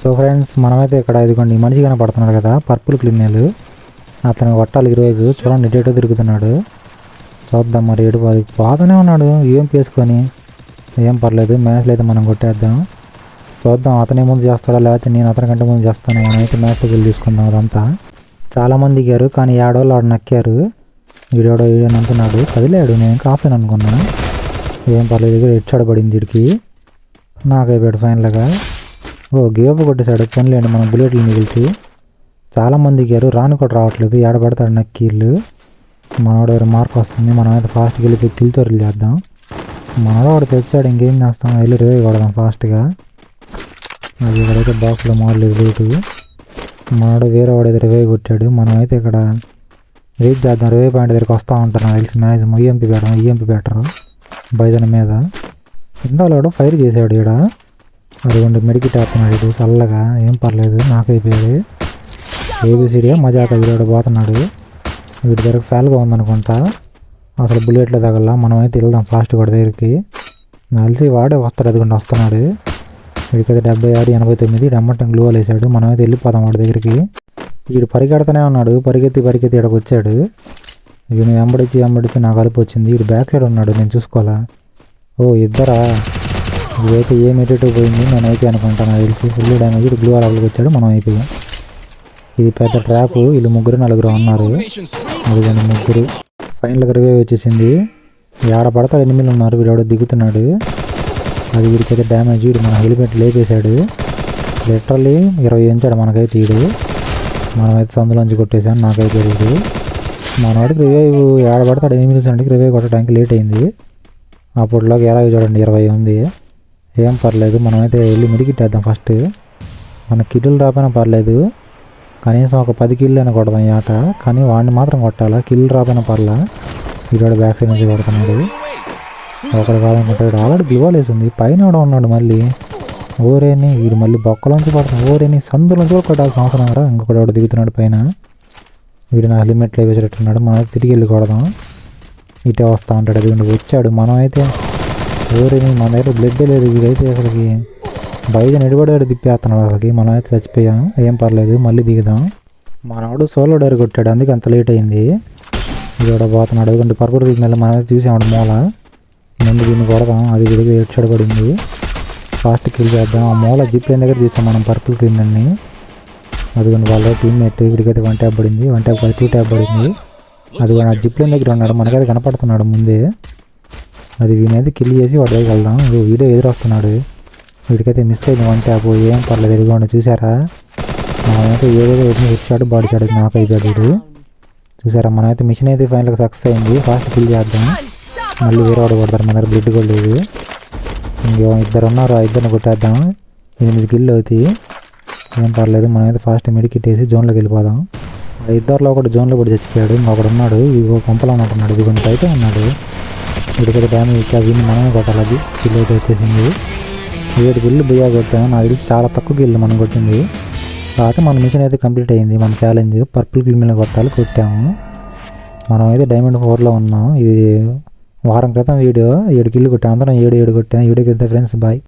So friends మనమైతే ఇక్కడ ఇదిగోండి మనిషి కనపడుతున్నాడు కదా పర్పుల్ క్లిన్నెల్ అతను కొట్టాలి ఈరోజు చూడండి ఇటు తిరుగుతున్నాడు. చూద్దాం మరి ఏడు బాధ బాగానే ఉన్నాడు ఏం పేసుకొని ఏం పర్లేదు మ్యాచ్లు అయితే మనం కొట్టేద్దాం. చూద్దాం అతనే ముందు చేస్తాడా లేకపోతే నేను అతనికంటే ముందు చేస్తాను మనమైతే మ్యాచ్ వెళ్ళి తీసుకుందాం అదంతా. చాలామంది దిగారు కానీ ఏడోళ్ళు ఆడు నక్కారు. వీడేడో వీడని అంటున్నాడు. కదిలేడు నేను కాఫీని అనుకున్నాను. ఏం పర్లేదు ఇక్కడ హెడ్ పడింది వీడికి. నాకు ఫైనల్గా ఓ గేపు కొట్టేశాడు. పనిలేండి మనం బుల్లెట్లు మిగిల్చి చాలామంది గారు రాను కూడా రావట్లేదు. ఏడబడతాడు నాకు కీళ్ళు మనోడు దగ్గర మార్క్ వస్తుంది. మనం అయితే ఫాస్ట్కి వెళ్ళి కిల్ తోరలు చేద్దాం. మనోడు వాడు తెచ్చాడు. ఇంకేం చేస్తాం? వెళ్ళి రివైవ్ కొడదాం ఫాస్ట్గా అది ఇక్కడైతే బాక్స్లో మారలేదు రేటు మనోడు వేరే వాడు అయితే రివైవ్ కొట్టాడు. మనం అయితే ఇక్కడ రీచ్ చేద్దాం. రివైవ్ పాయింట్ దగ్గరికి వస్తూ ఉంటాను నాకు తెలిసి maximum EMP better EMP better బైజన్ మీద. ఇందాలోడు ఫైర్ చేశాడు ఇక్కడ అదిగోండి మెడికి టాపున్నాడు ఇటు చల్లగా ఏం పర్లేదు నాకు అయిపోయాడు ఏబిసిడిగా మజాక వీడు పోతున్నాడు. వీడి దగ్గర ఫెయిల్గా ఉందనుకుంటా అసలు బుల్లెట్లో తగల మనమైతే వెళ్దాం ఫాస్ట్ కూడా దగ్గరికి. నాకు వాడే వస్తాడు అదిగోండి వస్తున్నాడు. వీడికైతే డెబ్బై ఆరు ఎనభై తొమ్మిది డెమ్మటం గ్లూ వేసాడు మనమైతే వెళ్ళిపోదాం వాడి దగ్గరికి. వీడు పరిగెడతానే ఉన్నాడు. పరిగెత్తి పరిగెత్తి ఇక్కడికి వచ్చాడు. వీడిని వెంబడించి వెంబడించి నాకు కలిపి వచ్చింది. వీడు బ్యాక్ సైడ్ ఉన్నాడు నేను చూసుకోవాలా? ఓ ఇద్దరా? ఇదైతే ఏం ఎటు పోయింది నేను అయితే అనుకుంటాను నాకు తెలిసి ఫుల్ డ్యామేజ్ బ్లూ గ్లూ వచ్చాడు మనం అయిపోయాం ఇది పెద్ద ట్రాప్ వీళ్ళు ముగ్గురు నలుగురు ఉన్నారు. అదిగోండి ముగ్గురు. ఫైనల్ రివే వచ్చేసింది. ఏడ పడతా ఎనిమిది ఉన్నారు వీడు దిగుతున్నాడు. అది వీడికైతే డ్యామేజ్ వీడు మన హెల్మెట్ లేపేశాడు. లిటరల్లీ ఇరవై ఎంచాడు మనకైతే వీడు. మనమైతే సందులోంచి కొట్టేశాను నాకైతే తెలియదు మనవాడికి రివైవ్ ఏడబడతాడు ఎనిమిది సెంట్కి రివైవ్ కొట్టడానికి లేట్ అయింది. అప్పట్లోకి ఎలా చూడండి ఇరవై ఉంది. ఏం పర్లేదు మనమైతే వెళ్ళి మిడికిట్టేద్దాం ఫస్ట్. మన కిడ్లు రాపోయినా పర్లేదు. కనీసం ఒక పది కిళ్ళు అయినా కొడదాం ఈ ఆట. కానీ వాడిని మాత్రం కొట్టాలా? కిళ్ళు రాపోయినా పర్లా? ఈరోడు బ్యాక్ సైడ్ నుంచి కొడుతున్నాడు. ఒకడు కాదనుకుంటాడు. ఆల్రెడీ గ్లోవల్ పైన కూడా ఉన్నాడు మళ్ళీ. ఓరేని వీడు మళ్ళీ బొక్కలోంచి పడుతుంది ఓరేని సందులోంచి కూడా కొట్టాల్సిన అవసరం రా ఇంకొకటి ఒకటి దిగుతున్నాడు పైన. వీడు నా హెల్మెట్లు వేసేటట్టున్నాడు. మనం తిరిగి వెళ్ళి కొడదాం. ఇటే వస్తూ ఉంటాడు అది వచ్చాడు. మనం అయితే మన దగ్గర బ్లడ్ లేదు. వీడైతే అసలుకి బయట నిలబడాడు తిప్పేస్తున్నాడు అసలుకి. మనం అయితే చచ్చిపోయాం. ఏం పర్లేదు. మళ్ళీ దిగుదాం. మనవాడు సోలో డైర్ కొట్టాడు. అందుకే అంత లేట్ అయింది. ఇక్కడ పోతున్నాడు. అదిగోండి. పర్పల్ మళ్ళీ మనం అయితే మూల. ముందు దీన్ని కొడదాం. అది విడిగా ఏడ్చడబడింది ఫాస్ట్ కిల్ చేద్దాం. ఆ మూల జిప్ లైన్ దగ్గర తీసాం మనం పర్పుల్ క్రిందని అదిగోండి. వాళ్ళ టీమ్మేట్ ఇక్కడికైతే వన్ ట్యాప్ పడింది. వన్ ట్యాప్ టూ ట్యాప్ పడింది. అది ఆ జిప్ లైన్ దగ్గర ఉన్నాడు. మనకైతే కనపడుతున్నాడు ముందే. అది వీనైతే కిల్ చేసి వాడి దగ్గరికి వెళ్దాం. వీడియో ఎదురొస్తున్నాడు. వీడికైతే మిస్ అయింది వన్ ట్యాప్ ఏం పర్లేదు ఎదుగుండి చూసారా? మనమైతే ఏదేదో ఎన్ని ఇచ్చాడు బాడీ షాట్ నాకు అయిపోయాడు వీడు. చూసారా? మనమైతే మిషన్ అయితే ఫైనల్గా సక్సెస్ అయింది. ఫాస్ట్ కిల్ చేద్దాం. మళ్ళీ వేరే వాడు కొడతారు. మన దగ్గర బ్లడ్ కూడా లేదు. ఇంకో ఇద్దరు ఉన్నారు. ఆ ఇద్దరిని కొట్టేద్దాం. ఎనిమిది కిల్లు అవుతాయి. ఏం పర్లేదు మనమైతే ఫాస్ట్ మెడికిట్ వేసి జోన్లోకి వెళ్ళిపోదాం. ఆ ఇద్దరులో ఒకటి జోన్లో కూడా చచ్చిపోయాడు. ఇంకొకడు ఉన్నాడు. ఇగో కొంపలో ఉన్నట్టున్నాడు. ఇది కొంచెం అయితే ఉన్నాడు. ఇక్కడ డ్యామేజ్ ఇచ్చా మనమే కొట్టాలి. అది కిల్ అయితే వచ్చేసింది ఏడు గిల్లు బియ్యా కొట్టాము. నాకు తెలిసి చాలా తక్కువ గిల్లు మనం కొట్టింది. కాకపోతే మన మిషన్ అయితే కంప్లీట్ అయింది. మన ఛాలెంజ్ పర్పుల్ గిల్ మీద కొట్టాలి. కొట్టాము. మనం అయితే డైమండ్ ఫోర్లో ఉన్నాం ఇది వారం క్రితం వీడియో. ఏడు కిల్లు కొట్టాం అందరం ఏడు ఏడు కొట్టాం ఏడు ఫ్రెండ్స్ బాయ్